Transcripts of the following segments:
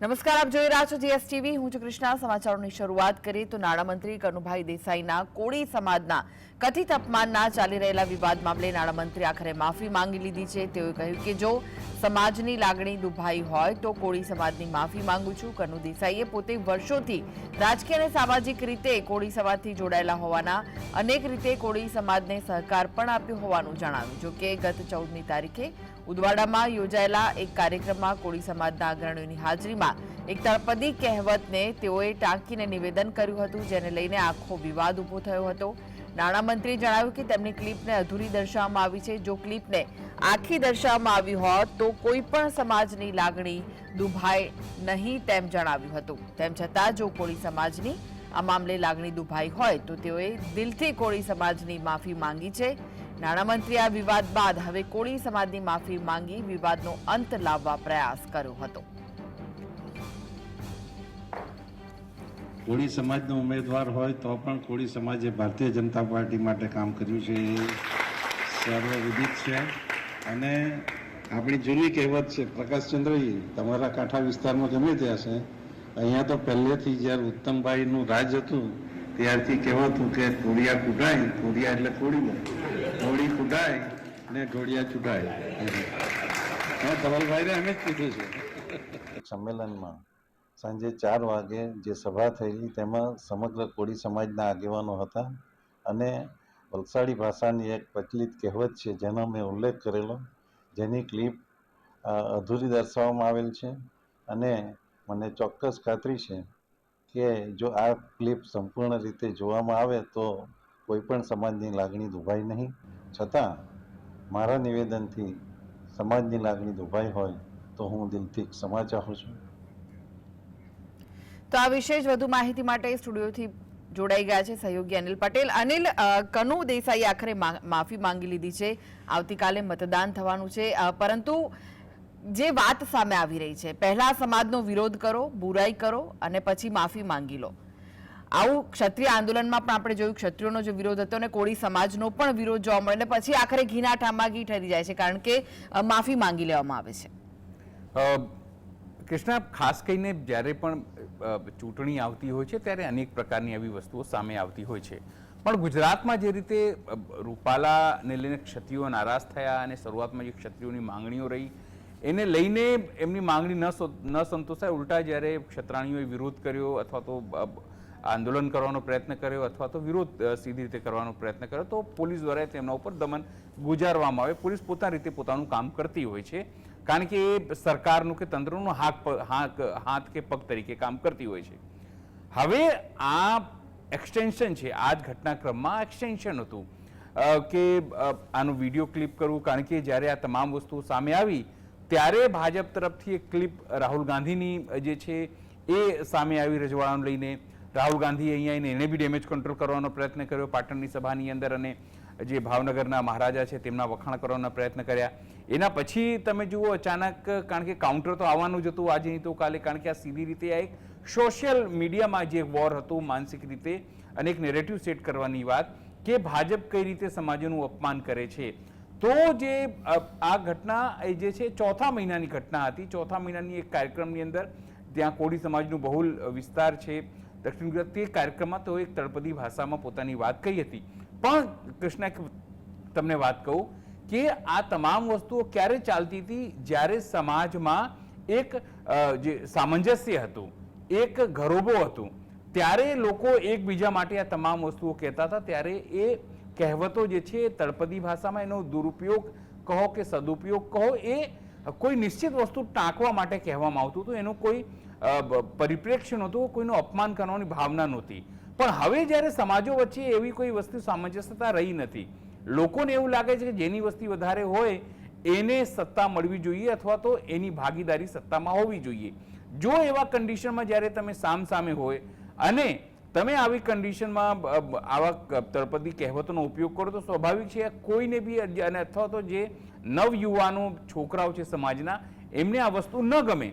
નમસ્કાર, આપ જોઈ રહ્યા છો જીએસટીવી. હું છું કૃષ્ણા. સમાચારોની શરૂઆત કરીએ તો નાણામંત્રી કનુભાઈ દેસાઈના કોળી સમાજના કથિત અપમાનના ચાલી રહેલા વિવાદ મામલે નાણામંત્રી આખરે માફી માંગી લીધી છે. તેઓએ કહ્યું કે જો સમાજની લાગણી દુભાઈ હોય તો કોળી સમાજની માફી માંગુ છું. કનુ દેસાઈએ પોતે વર્ષોથી રાજકીય અને સામાજિક રીતે કોળી સમાજથી જોડાયેલા હોવાના અનેક રીતે કોળી સમાજને સહકાર પણ આપ્યો હોવાનું જણાવ્યું. જોકે ગત ચૌદમી તારીખે ઉદવાડામાં યોજાયેલા એક કાર્યક્રમમાં કોળી સમાજના અગ્રણીઓની હાજરીમાં એક તળપદી કહેવતને તેઓએ ટાંકીને નિવેદન કર્યું હતું, જેને લઈને આખો વિવાદ ઊભો થયો હતો. નાણામંત્રીએ જણાવ્યું કે તેમની ક્લિપને અધૂરી દર્શાવવામાં આવી છે. જો ક્લિપને આખી દર્શાવવામાં આવી હોત, તો કોઈ પણ સમાજની લાગણી દુભાય નહીં તેમ જણાવ્યું હતું. તેમ છતાં, જો કોળી સમાજની આ મામલે લાગણી દુભાઈ હોય, તો તેઓએ દિલથી કોળી સમાજની માફી માંગી છે. નાણામંત્રીએ આ વિવાદ બાદ હવે કોળી સમાજની માફી માંગી વિવાદનો અંત લાવવા પ્રયાસ કર્યો હતો. કોળી સમાજનો ઉમેદવાર હોય તો પણ કોળી સમાજે ભારતીય જનતા પાર્ટી માટે કામ કર્યું છે. એ સર્વવિદિત છે. અને આપણી જૂની કહેવત છે પ્રકાશચંદ્રજી તમારા કાંઠા વિસ્તારમાં ગમે ત્યાં છે. અહીંયા તો પહેલેથી જ્યારે ઉત્તમભાઈનું રાજ હતું ત્યારથી કહેવાતું કે કોળિયા કુડાય કોળિયા એટલે કોળીમાં કોળી કુડાય ને ઢોળિયા ચૂડાય. હા, ધવલભાઈને અમે જ કીધું છે. સંમેલનમાં સાંજે ચાર વાગે જે સભા થયેલી, તેમાં સમગ્ર કોળી સમાજના આગેવાનો હતા અને વલસાડી ભાષાની એક પ્રચલિત કહેવત છે, જેનો મેં ઉલ્લેખ કરેલો, જેની ક્લિપ અધૂરી દર્શાવવામાં આવેલ છે અને મને ચોક્કસ ખાતરી છે કે જો આ ક્લિપ સંપૂર્ણ રીતે જોવામાં આવે તો કોઈ પણ સમાજની લાગણી દુભાય નહીં. છતાં મારા નિવેદનથી સમાજની લાગણી દુભાઈ હોય તો હું દિલથી ક્ષમા ચાહું છું. તો આ વિશે જ વધુ માહિતી માટે સ્ટુડિયોથી જોડાઈ ગયા છે સહયોગી અનિલ પટેલ. અનિલ કનુ દેસાઈએ આખરે માફી માંગી લીધી છે. આવતીકાલે મતદાન થવાનું છે. પરંતુ જે વાત સામે આવી રહી છે, પહેલા સમાજનો વિરોધ કરો, બુરાઈ કરો અને પછી માફી માંગી લો. આવું ક્ષત્રિય આંદોલનમાં પણ આપણે જોયું, ક્ષત્રિયોનો જે વિરોધ હતો અને કોળી સમાજનો પણ વિરોધ જોવા મળે અને પછી આખરે ઘીના ઠામા ઘી ઠરી જાય છે, કારણ કે માફી માંગી લેવામાં આવે છે. કૃષ્ણા, ખાસ કરીને જ્યારે પણ ચૂંટણી આવતી હોય છે, ત્યારે અનેક પ્રકારની આવી વસ્તુઓ સામે આવતી હોય છે. પણ ગુજરાતમાં જે રીતે રૂપાલાને લઈને ક્ષત્રિયો નારાજ થયા અને શરૂઆતમાં જે ક્ષત્રિયોની માંગણીઓ રહી એને લઈને એમની માંગણી ન સંતોષાય. ઉલટા જ્યારે ક્ષત્રાણીઓએ વિરોધ કર્યો અથવા તો આંદોલન કરવાનો પ્રયત્ન કર્યો અથવા તો વિરોધ સીધી રીતે કરવાનો પ્રયત્ન કર્યો, તો પોલીસ દ્વારા તેમના ઉપર દમન ગુજારવામાં આવે. પોલીસ પોતાની રીતે પોતાનું કામ કરતી હોય છે. કારણ કે એ સરકારનું કે તંત્રનું હાથ હાક હાથ કે પગ તરીકે કામ કરતી હોય છે. હવે આ એક્સટેન્શન છે, આ જ ઘટનાક્રમમાં એક્સટેન્શન હતું. કે આનું વીડિયો ક્લિપ કરવું, કારણ કે જ્યારે આ તમામ વસ્તુઓ સામે આવી ત્યારે ભાજપ તરફથી એક ક્લિપ રાહુલ ગાંધીની જે છે, એ સામે આવી રજવાડાને લઈને રાહુલ ગાંધી અહીંયા એને બી ડેમેજ કંટ્રોલ કરવાનો પ્રયત્ન કર્યો પાટણની સભાની અંદર અને જે ભાવનગરના મહારાજા છે તેમના વખાણ કરવાનો પ્રયત્ન કર્યા. એના પછી તમે જુઓ અચાનક, કારણ કે કાઉન્ટર તો આવવાનું જ હતું આજે નહીં તો કાલે, કારણ કે આ સીધી રીતે આ એક સોશિયલ મીડિયામાં જે વોર હતું માનસિક રીતે અને એક નેરેટિવ સેટ કરવાની વાત કે ભાજપ કઈ રીતે સમાજનું અપમાન કરે છે. તો જે આ ઘટના એ જે છે, ચોથા મહિનાની ઘટના હતી. ચોથા મહિનાની એક કાર્યક્રમની અંદર ત્યાં કોળી સમાજનું બહુલ વિસ્તાર છે. દક્ષિણ ગુજરાત તે કાર્યક્રમમાં તો એક તળપદી ભાષામાં પોતાની વાત કહી હતી. પણ કૃષ્ણ તમને વાત કહું કે આ તમામ વસ્તુઓ ક્યારે ચાલતી હતી? જ્યારે સમાજમાં એક જે સામંજસ્ય હતું, એક ઘરોબો હતું, ત્યારે લોકો એકબીજા માટે આ તમામ વસ્તુઓ કહેતા હતા. ત્યારે એ કહેવતો જે છે એ તળપદી ભાષામાં એનો દુરુપયોગ કહો કે સદુપયોગ કહો, એ કોઈ નિશ્ચિત વસ્તુ ટાંકવા માટે કહેવામાં આવતું હતું. એનું કોઈ પરિપ્રેક્ષ્ય નહોતું, કોઈનું અપમાન કરવાની ભાવના નહોતી. પણ હવે જ્યારે સમાજો વચ્ચે એવી કોઈ વસ્તુ સામંજસ્યતા રહી નથી, લોકોને એવું લાગે છે કે જેની વસ્તી વધારે હોય, એને સત્તા મળવી જોઈએ અથવા તો એની ભાગીદારી સત્તામાં હોવી જોઈએ. જો એવા કન્ડિશનમાં જ્યારે તમે સામ સામે હોય અને તમે આવી કન્ડિશનમાં આવા તળપદી કહેવતોનો ઉપયોગ કરો તો સ્વાભાવિક છે કોઈને બી અને અથવા તો જે નવયુવાનો છોકરાઓ છે સમાજના, એમને આ વસ્તુ ન ગમે.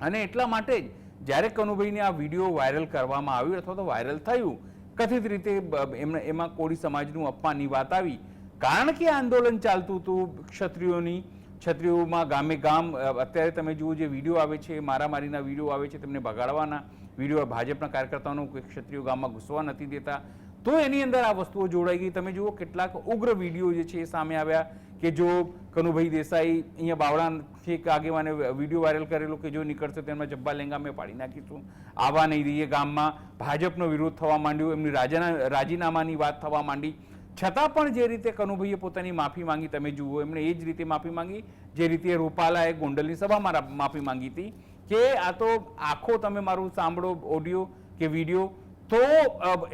અને એટલા માટે જ જ્યારે કનુભાઈને આ વીડિયો વાયરલ કરવામાં આવ્યો અથવા તો વાયરલ થયું, કથિત રીતે એમને, એમાં કોળી સમાજનું અપમાનની વાત આવી. કારણ કે આંદોલન ચાલતું હતું ક્ષત્રિયોની, ક્ષત્રિયોમાં ગામે ગામ અત્યારે તમે જુઓ જે વીડિયો આવે છે, મારામારીના વીડિયો આવે છે, તેમને ભગાડવાના વીડિયો ભાજપના કાર્યકર્તાઓનો કોઈ ક્ષત્રિયો ગામમાં ઘૂસવા નથી દેતા, તો એની અંદર આ વસ્તુઓ જોડાઈ ગઈ. તમે જુઓ કેટલાક ઉગ્ર વીડિયો જે છે એ સામે આવ્યા કે જો કનુભાઈ દેસાઈ અહીંયા બાવળાથી એક આગેવાને વીડિયો વાયરલ કરેલો કે જો નીકળશે તેમાં જબ્બા લેંગા અમે પાડી નાખીશું. આવા નહીં રહીએ ગામમાં. ભાજપનો વિરોધ થવા માંડ્યો, એમની રાજાના રાજીનામાની વાત થવા માંડી. છતાં પણ જે રીતે કનુભાઈએ પોતાની માફી માંગી, તમે જુઓ, એમણે એ જ રીતે માફી માંગી. જે રીતે રૂપાલાએ ગોંડલની સભામાં માફી માંગી હતી. કે આ તો આખો તમે મારું સાંભળો ઓડિયો કે વીડિયો તો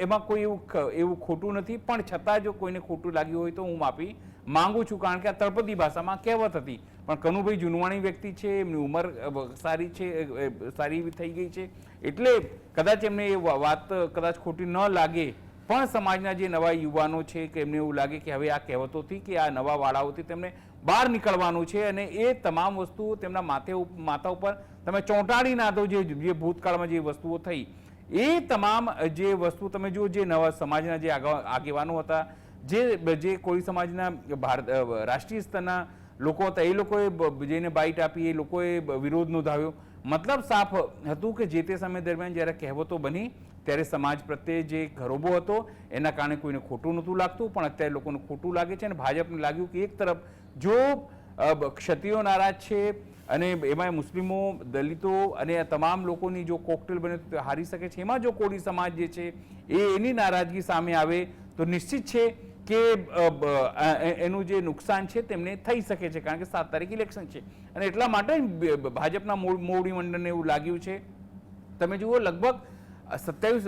એમાં કોઈ એવું એવું ખોટું નથી. પણ છતાં જો કોઈને ખોટું લાગ્યું હોય તો હું માફી માંગુ છું, કારણ કે આ તળપદી ભાષામાં કહેવત હતી. પણ કનુભાઈ જુનવાણી વ્યક્તિ છે, એમની ઉંમર સારી છે સારી એવી થઈ ગઈ છે. એટલે કદાચ એમને એ વાત કદાચ ખોટી ન લાગે. પણ સમાજના જે નવા યુવાનો છે, કે એમને એવું લાગે કે હવે આ કહેવતોથી કે આ નવા વાળાઓથી તેમને બહાર નીકળવાનું છે અને એ તમામ વસ્તુઓ તેમના માથે માથા ઉપર તમે ચોંટાડી ના જે જે ભૂતકાળમાં જે વસ્તુઓ થઈ, એ તમામ જે વસ્તુ તમે જુઓ, જે નવા સમાજના જે આગેવાનો હતા, જે જે કોળી સમાજના ભારત રાષ્ટ્રીય સ્તરના લોકો હતા, એ લોકોએ જેને બાઇટ આપી, એ લોકોએ વિરોધ નોંધાવ્યો. મતલબ સાફ હતું કે જે તે સમય દરમિયાન જ્યારે કહેવતો બની, ત્યારે સમાજ પ્રત્યે જે ગરોબો હતો, એના કારણે કોઈને ખોટું નહોતું લાગતું, પણ અત્યારે લોકોને ખોટું લાગે છે અને ભાજપને લાગ્યું કે એક તરફ જો ક્ષત્રિયો નારાજ છે અને એમાં મુસ્લિમો, દલિતો અને તમામ લોકોની જો કોકટેલ બને તો હારી શકે છે. એમાં જો કોળી સમાજ જે છે, એ એની નારાજગી સામે આવે તો નિશ્ચિત છે કે એનું જે નુકસાન છે તેમને થઈ શકે છે, કારણ કે સાત તારીખ ઇલેક્શન છે. અને એટલા માટે ભાજપના મોવ- મોવડી મંડળને એવું લાગ્યું છે. તમે જુઓ, લગભગ સત્યાવીસ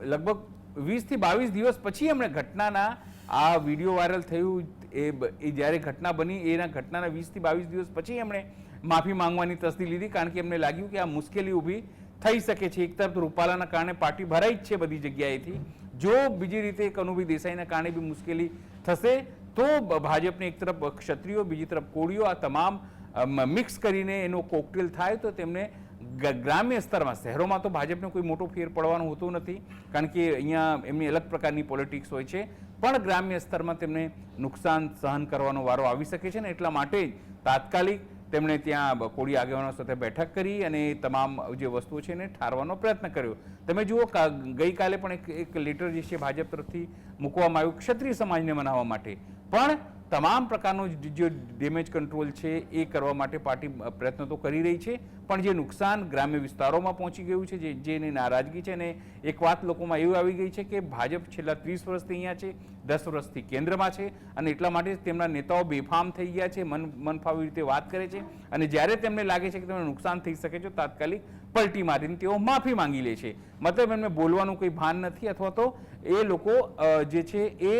લગભગ વીસથી બાવીસ દિવસ પછી એમણે ઘટનાના, આ વીડિયો વાયરલ થયું એ જ્યારે ઘટના બની, એના ઘટનાના વીસથી બાવીસ દિવસ પછી એમણે માફી માંગવાની તસ્દી લીધી કારણ કે એમને લાગ્યું કે આ મુશ્કેલી ઊભી થઈ શકે છે. એક તરફ રૂપાલાના કારણે પાર્ટી ભરાઈ જ છે બધી જગ્યાએથી. જો બીજી રીતે કનુભાઈ દેસાઈના કારણે બી મુશ્કેલી થશે, તો ભાજપને એક તરફ ક્ષત્રિયો, બીજી તરફ કોળીઓ, આ તમામ મિક્સ કરીને એનો કોકટેલ થાય તો તેમને ગ્રામ્ય સ્તરમાં, શહેરોમાં તો ભાજપને કોઈ મોટો ફેર પડવાનો હોતો નથી, કારણ કે અહીંયા એમની અલગ પ્રકારની પોલિટિક્સ હોય છે. પણ ગ્રામ્ય સ્તરમાં તેમને નુકસાન સહન કરવાનો વારો આવી શકે છે ને એટલા માટે તાત્કાલિક તેમણે ત્યાં કોળી આગેવાનો સાથે બેઠક કરી અને તમામ જે વસ્તુઓ છે એને ઠારવાનો પ્રયત્ન કર્યો. તમે જુઓ ગઈકાલે પણ એક એક લેટર જે છે ભાજપ તરફથી મૂકવામાં આવ્યું ક્ષત્રિય સમાજને મનાવવા માટે. પણ તમામ પ્રકારનો જે ડેમેજ કંટ્રોલ છે એ કરવા માટે પાર્ટી પ્રયત્ન તો કરી રહી છે, પણ જે નુકસાન ગ્રામ્ય વિસ્તારોમાં પહોંચી ગયું છે, જે, જેની નારાજગી છે ને એક વાત લોકોમાં એવું આવી ગઈ છે કે ભાજપ છેલ્લા ત્રીસ વર્ષથી અહીંયા છે, દસ વર્ષથી કેન્દ્રમાં છે અને એટલા માટે તેમના નેતાઓ બેફામ થઈ ગયા છે, મન, મનફાવી રીતે વાત કરે છે અને જ્યારે તેમને લાગે છે કે તેમને નુકસાન થઈ શકે છે, તાત્કાલિક પલટી મારીને તેઓ માફી માંગી લે છે. મતલબ એમને બોલવાનું કોઈ ભાન નથી અથવા તો એ લોકો જે છે એ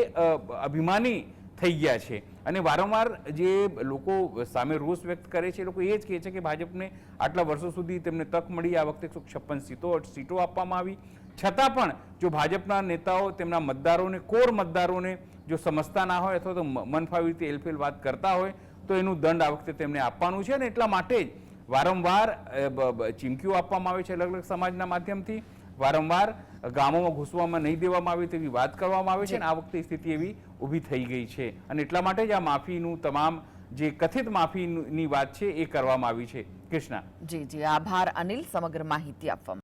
અભિમાની થઈ ગયા છે. અને વારંવાર જે લોકો સામે રોષ વ્યક્ત કરે છે, એ લોકો એ જ કહે છે કે ભાજપને આટલા વર્ષો સુધી તેમને તક મળી, આ વખતે એકસો છપ્પન સીટો સીટો આપવામાં આવી. છતાં પણ જો ભાજપના નેતાઓ તેમના મતદારોને, કોર મતદારોને જો સમજતા ના હોય અથવા તો મનફાવી રીતે એલફેલ વાત કરતા હોય, તો એનું દંડ આ વખતે તેમને આપવાનું છે. અને એટલા માટે જ વારંવાર ચીમકીઓ આપવામાં આવે છે અલગ અલગ સમાજના માધ્યમથી. વારંવાર ગામોમાં ઘૂસવામાં નહીં દેવામાં આવે તેવી વાત કરવામાં આવે છે અને આ વખતે સ્થિતિ એવી ઊભી થઈ ગઈ છે. અને એટલા માટે જ આ માફીનું તમામ જે કથિત માફીની વાત છે એ કરવામાં આવી છે. કૃષ્ણા. જી જી. આભાર અનિલ સમગ્ર માહિતી આપવા